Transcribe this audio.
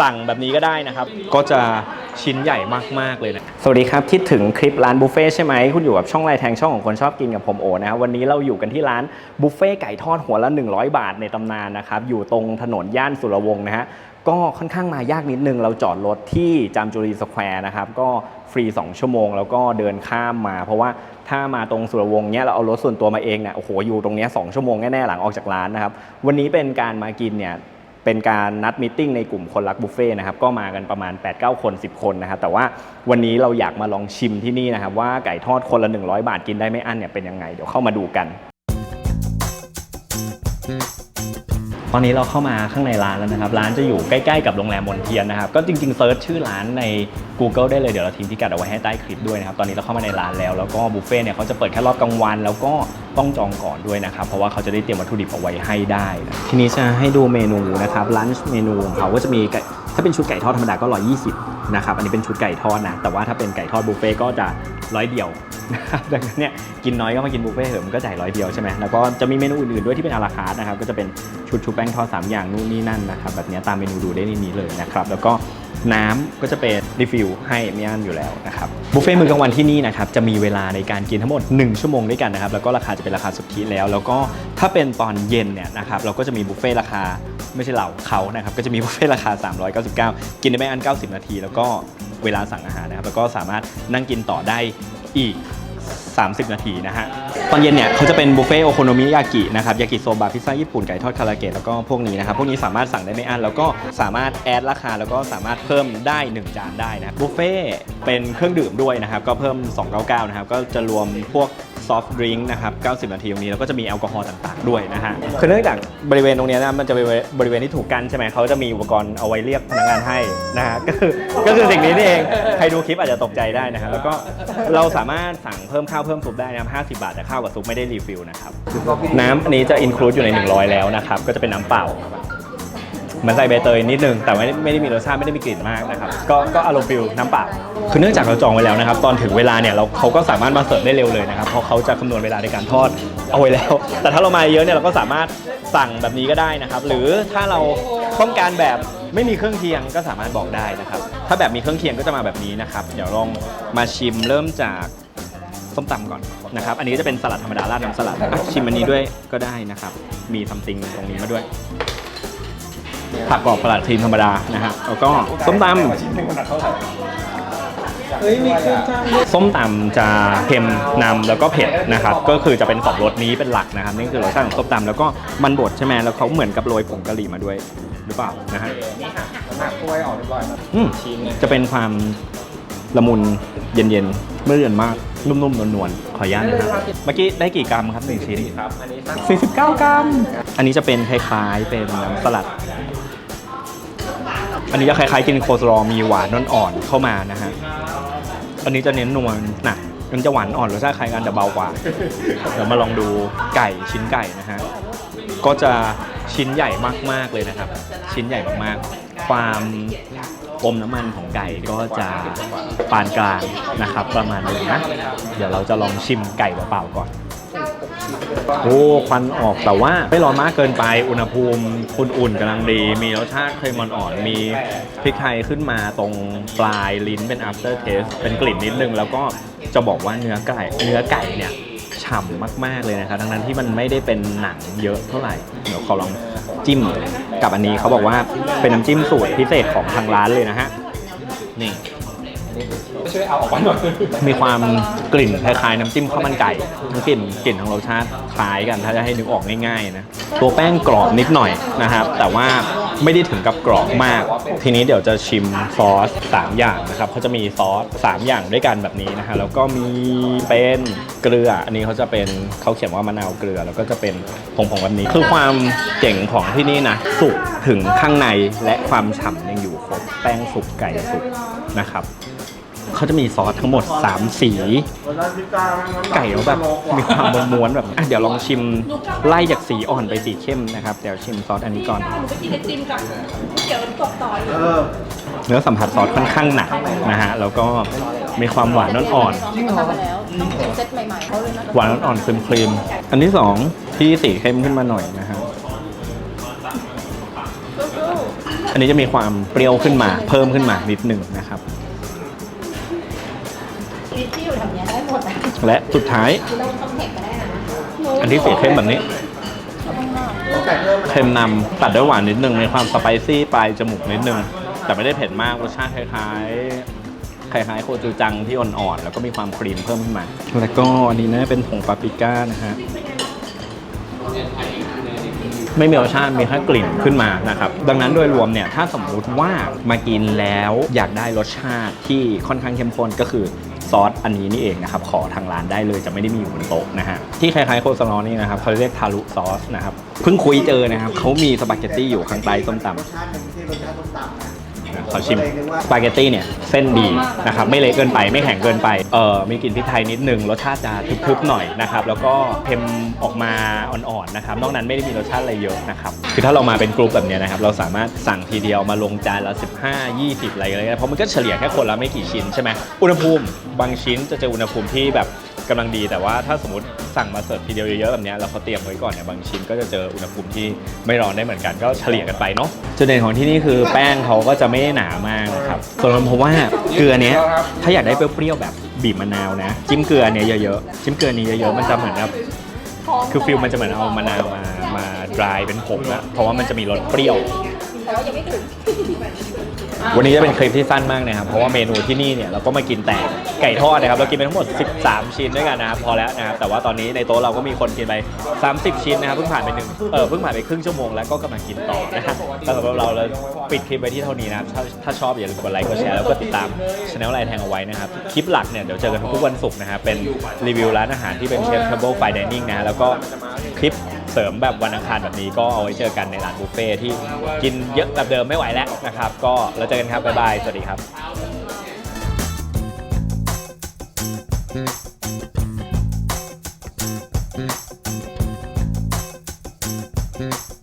สั่งแบบนี้ก็ได้นะครับ ก็จะชิ้นใหญ่มาก ๆ เลยนะ สวัสดีครับ คิดถึงคลิปร้านบุฟเฟ่ต์ใช่ไหม คุณอยู่กับช่องไลน์แทงช่องของคนชอบกินกับผมโอนะครับวันนี้เราอยู่กันที่ร้านบุฟเฟ่ไก่ทอดหัวละ 100 บาทในตำนานนะครับ อยู่ตรงถนนย่านสุรวงศ์นะฮะก็ค่อนข้างมายากนิดนึง เราจอดรถที่จามจุรีสแควร์นะครับ ก็ฟรี 2 ชั่วโมง แล้วก็เดินข้ามมา เพราะว่าถ้ามาตรงสุรวงศ์เนี้ยเราเอารถส่วนตัวมาเองเนี่ยโอ้โหอยู่ตรงเนี้ยสองชั่วโมงแน่ๆหลังออกจากร้านนะครับ วันนี้เป็นการมากินเนี่ย เป็นการนัดมิ팅ในกลุ่มคนรักบุฟเฟ่นะครับก็มากันประมาณ 8-9 คน 10 คนนะครับแต่ว่าวันนี้เราอยากมาลองชิมที่นี่นะครับว่าไก่ทอดคนละ 100 บาทกินได้ไม่อั้นเนี่ยเป็นยังไงเดี๋ยวเข้ามาดูกัน ตอนนี้เราเข้ามาข้างในร้านแล้วนะครับ ร้านจะอยู่ใกล้ๆกับโรงแรมมนเทียนนะครับ ก็จริงๆเซิร์ชชื่อร้านใน Google ได้เลย เดี๋ยวเราทิ้งพิกัดเอาไว้ให้ใต้คลิปด้วยนะครับ ตอนนี้เราเข้ามาในร้านแล้ว แล้วก็บุฟเฟ่ต์เนี่ยเขาจะเปิดแค่รอบกลางวัน แล้วก็ต้องจองก่อนด้วยนะครับ เพราะว่าเขาจะได้เตรียมวัตถุดิบเอาไว้ให้ได้ ทีนี้จะให้ดูเมนูนะครับร้านเมนูของเขาก็จะมีไก่ถ้าเป็นชุดไก่ทอดธรรมดาก็120 นะครับอันนี้เป็นชุดไก่ทอดนะ แต่ว่าถ้าเป็นไก่ทอดบุฟเฟ่ต์ก็จะร้อยเดียวนะครับดังนั้นเนี่ยกินน้อยก็มากินบุฟเฟ่ต์เถอะมันก็จ่ายร้อยเดียวใช่ไหมแล้วก็จะมีเมนูอื่นๆด้วยที่เป็นอาราคาร์ทนะครับก็จะเป็นชุดชุบแป้งทอด3อย่างนู่นนี่นั่นนะครับแบบนี้ตามเมนูดูได้ในนี้เลยนะครับแล้วก็น้ำก็จะเป็นรีฟิลให้ไม่อั้นอยู่แล้วนะครับบุฟเฟ่ต์มื้อกลางวันที่นี่นะครับจะมีเวลาในการกินทั้งหมด 1 ชั่วโมงด้วยกันนะครับแล้วก็ราคาจะเป็นราคาสุทธิแล้ว แล้วก็ถ้าเป็นตอนเย็นเนี่ยนะครับเราก็จะมีบุฟเฟ่ราคาไม่ใช่เราเขานะครับก็จะมีบุฟเฟ่ราคา 399 กินได้ไม่อั้น 90 นาทีแล้วก็เวลาสั่งอาหารนะครับ แล้วก็สามารถนั่งกินต่อได้อีก 30 นาทีนะฮะ ตอนเย็นเนี่ยเขาจะเป็นบุฟเฟ่โอโคโนมิยากินะครับ ยากิโซบะ พิซซ่าญี่ปุ่น ไก่ทอดคาราเกะ แล้วก็พวกนี้นะครับ พวกนี้สามารถสั่งได้ไม่อั้น แล้วก็สามารถแอดราคา แล้วก็สามารถเพิ่มได้ 1 จานได้นะ บุฟเฟ่เป็นเครื่องดื่มด้วยนะครับ ก็เพิ่ม 299 นะครับ ก็จะรวมพวก ซอฟต์ดริงก์นะครับ 90 นาทีตรงนี้แล้วก็จะมีแอลกอฮอล์ต่างๆ ด้วยนะฮะ คือเนื่องจากบริเวณตรงนี้นะมันจะเป็นบริเวณที่ถูกกันใช่ไหมเขาจะมีอุปกรณ์เอาไว้เรียกพนักงานให้นะฮะ ก็คือก็คือสิ่งนี้นี่เอง ใครดูคลิปอาจจะตกใจได้นะฮะ แล้วก็เราสามารถสั่งเพิ่มข้าวเพิ่มซุปได้นะครับ50 บาทแต่ข้าวกับซุปไม่ได้รีฟิลนะครับ น้ำอันนี้จะอินคลูดอยู่ใน 100 แล้วนะครับ ก็จะเป็นน้ำเปล่า มันใส่ใบเตยนิดนึง แต่ไม่ไม่ได้มีรสชาติไม่ได้มีกลิ่นมากนะครับ ก็ก็อารมณ์ฟิลน้ำเปล่าคือเนื่องจากเราจองไว้แล้วนะครับ ตอนถึงเวลาเนี่ยเราเขาก็สามารถมาเสิร์ฟได้เร็วเลยนะครับ เพราะเขาจะคำนวณเวลาในการทอดเอาไว้แล้ว แต่ถ้าเรามาเยอะเนี่ยเราก็สามารถสั่งแบบนี้ก็ได้นะครับ หรือถ้าเราต้องการแบบไม่มีเครื่องเคียงก็สามารถบอกได้นะครับ ถ้าแบบมีเครื่องเคียงก็จะมาแบบนี้นะครับ เดี๋ยวลองมาชิมเริ่มจากส้มตำก่อนนะครับ อันนี้จะเป็นสลัดธรรมดาราดน้ำสลัดชิมอันนี้ด้วยก็ได้นะครับ มีทำติงตรงนี้มาด้วย ผักกรอบประหลาดครีมธรรมดานะฮะแล้วก็ส้มตำส้มตำจะเค็มนำแล้วก็เผ็ดนะครับ ก็คือจะเป็นสองรสนี้เป็นหลักนะครับนี่คือรสชาติของส้มตำแล้วก็มันบดใช่ไหมแล้วเขาเหมือนกับโรยผงกะหรี่มาด้วยหรือเปล่านะฮะหักกล้วยออกเรียบร้อยแล้วอืมจะเป็นความละมุนเย็นๆไม่เย็นมากนุ่มๆนวลๆขออนุญาตนะครับเมื่อกี้ได้กี่กรัมครับหนึ่งชิ้นครับอันนี้สัก49กรัม อันนี้จะเป็นคล้ายๆเป็นน้ำสลัด อันนี้จะคล้ายๆกินโคสลอมีหวานอ่อนๆเข้ามานะฮะ อันนี้จะเน้นนวลนะมันจะหวานอ่อนรสชาติคล้ายกันแต่เบากว่า เดี๋ยวมาลองดูไก่ชิ้นไก่นะฮะ ก็จะชิ้นใหญ่มากๆเลยนะครับ ชิ้นใหญ่มากๆ ความอมน้ำมันของไก่ก็จะปานกลางนะครับ ประมาณนึงนะ เดี๋ยวเราจะลองชิมไก่เปล่าๆก่อน โอ้ควันออกแต่ว่าไม่ร้อนมากเกินไปอุณหภูมิอุ่นๆกำลังดี มีรสชาติเค็มอ่อนๆมีพริกไทยขึ้นมาตรงปลายลิ้นเป็น after taste เป็นกลิ่นนิดนึง แล้วก็จะบอกว่าเนื้อไก่ เนื้อไก่เนี่ยฉ่ำมากๆเลยนะครับทั้งนั้นที่มันไม่ได้เป็นหนังเยอะเท่าไหร่เดี๋ยวขอลองจิ้มกับอันนี้เขาบอกว่าเป็นน้ำจิ้มสูตรพิเศษของทางร้านเลยนะฮะนี่ช่วยเอาออกมาหน่อยมีความกลิ่นคล้ายๆน้ำจิ้มข้าวมันไก่ทั้งกลิ่นกลิ่นของรสชาติ คล้ายกันถ้าจะให้นึกออกง่ายๆนะตัวแป้งกรอบนิดหน่อยนะครับ แต่ว่าไม่ได้ถึงกับกรอบมาก ทีนี้เดี๋ยวจะชิมซอส 3 อย่างนะครับเขาจะมีซอส 3 อย่างด้วยกันแบบนี้นะฮะแล้วก็มีเป็นเกลือ อันนี้เขาจะเป็นเขาเขียนว่ามะนาวเกลือ แล้วก็จะเป็นผงๆแบบนี้ คือความเจ๋งของที่นี่นะสุกถึงข้างในและความฉ่ำยังอยู่ครบแป้งสุกไก่สุกนะครับ เขาจะมีซอสทั้งหมด 3 สี ไก่เขาแบบมีความม้วนๆแบบอะเดี๋ยวลองชิมไล่จากสีอ่อนไปสีเข้มนะครับ เดี๋ยวชิมซอสอันนี้ก่อน หนูไปกินไอติมกับเดี๋ยวตกต่ออยู่เนื้อสัมผัสซอสค่อนข้างหนักนะฮะ แล้วก็มีความหวานอ่อนทำมาแล้วต้องเป็นเซตใหม่ๆเขาเลยนะๆหวานอ่อนๆครีมๆอันที่สองที่สีเข้มขึ้นมาหน่อยนะฮะสู้อันนี้จะมีความเปรี้ยวขึ้นมา เพิ่มขึ้นมานิดหนึ่งนะครับ ถวเนี้ยได้หมดนะและสุดท้ายเราทำเผ็ดก็ได้นะอันที่สีเข้มแบบนี้ เค็มนำตัดด้วยหวานนิดนึงมีความสไปซี่ปลายจมูกนิดนึง แต่ไม่ได้เผ็ดมากรสชาติคล้ายๆคล้ายๆโคจูจังที่อ่อนๆแล้วก็มีความครีมเพิ่มขึ้นมา แล้วก็อันนี้น่าจะเป็นผงปาปริก้านะฮะไม่มีรสชาติมีแค่กลิ่นขึ้นมานะครับดังนั้นโดยรวมเนี่ยถ้าสมมุติว่ามากินแล้วอยากได้รสชาติที่ค่อนข้างเข้มข้นก็คือ ซอสอันนี้นี่เองนะครับขอทางร้านได้เลยจะไม่ได้มีอยู่บนโต๊ะนะฮะที่คล้ายๆโคสลอนี่นะครับเขาเรียกทารุซอสนะครับเพิ่งคุยเจอนะครับเขามีสปาเกตตี้อยู่ข้างใต้ส้มตำ ขอชิมสปาเกตตี้เนี่ยเส้นดีนะครับไม่เละเกินไปไม่แข็งเกินไปเออมีกลิ่นพริกไทยนิดนึงรสชาติจะทึบๆหน่อยนะครับแล้วก็เค็มออกมาอ่อนๆนะครับนอกนั้นไม่ได้มีรสชาติอะไรเยอะนะครับคือถ้าเรามาเป็นกลุ่มแบบนี้นะครับเราสามารถสั่งทีเดียวมาลงจานละ 15 20 อะไรอะไรเงี้ยเพราะมันก็เฉลี่ยแค่คนละไม่กี่ชิ้นใช่ไหมอุณหภูมิบางชิ้นจะเจออุณหภูมิที่แบบ กำลังดีแต่ว่าถ้าสมมติสั่งมาเสิร์ฟทีเดียวเยอะๆแบบเนี้ยแล้วเขาเตรียมไว้ก่อนเนี่ยบางชิ้นก็จะเจออุณหภูมิที่ไม่ร้อนได้เหมือนกันก็เฉลี่ยกันไปเนาะจุดเด่นของที่นี่คือแป้งเขาก็จะไม่ได้หนามากนะครับส่วนผมว่าเกลือเนี้ยถ้าอยากได้เปรี้ยวๆแบบบีบมะนาวนะ จิ้มเกลือเนี้ยเยอะๆจิ้มเกลือนี้เยอะๆมันจะเหมือนแบบคือฟิลมันจะเหมือนเอามะนาวมามาดรายเป็นผงอะเพราะว่ามันจะมีรสเปรี้ยว แต่ว่ายังไม่ถึงวันนี้จะเป็นคลิปที่สั้นมากนะครับ เพราะว่าเมนูที่นี่เนี่ยเราก็มากินแต่ไก่ทอดนะครับ เรากินไปทั้งหมด 13 ชิ้นด้วยกันนะครับพอแล้วนะครับ แต่ว่าตอนนี้ในโต๊ะเราก็มีคนกินไป 30 ชิ้นนะครับ เพิ่งผ่านไปหนึ่งเออ เพิ่งผ่านไปครึ่งชั่วโมงแล้วก็กำลังกินต่อนะครับสำหรับเราเราปิดคลิปไว้ที่เท่านี้นะครับ ถ้าถ้าชอบอย่าลืมกดไลค์ กดแชร์ แล้วก็ติดตามช anel ไลน์แทงเอาไว้นะครับ คลิปหลักเนี่ยเดี๋ยวเจอกันทุกวันศุกร์นะครับ เป็นรีวิวร้านอาหารที่เป็นเชฟเทเบิลไฟดิเนิ่งนะ แล้วก็คลิป สริมแบบวันอังคารแบบนี้ก็เอาไว้เจอกันในร้านบุฟเฟ่ที่กินเยอะแบบเดิมไม่ไหวแล้วนะครับ ก็แล้วเจอกันครับ บ๊ายบาย สวัสดีครับเ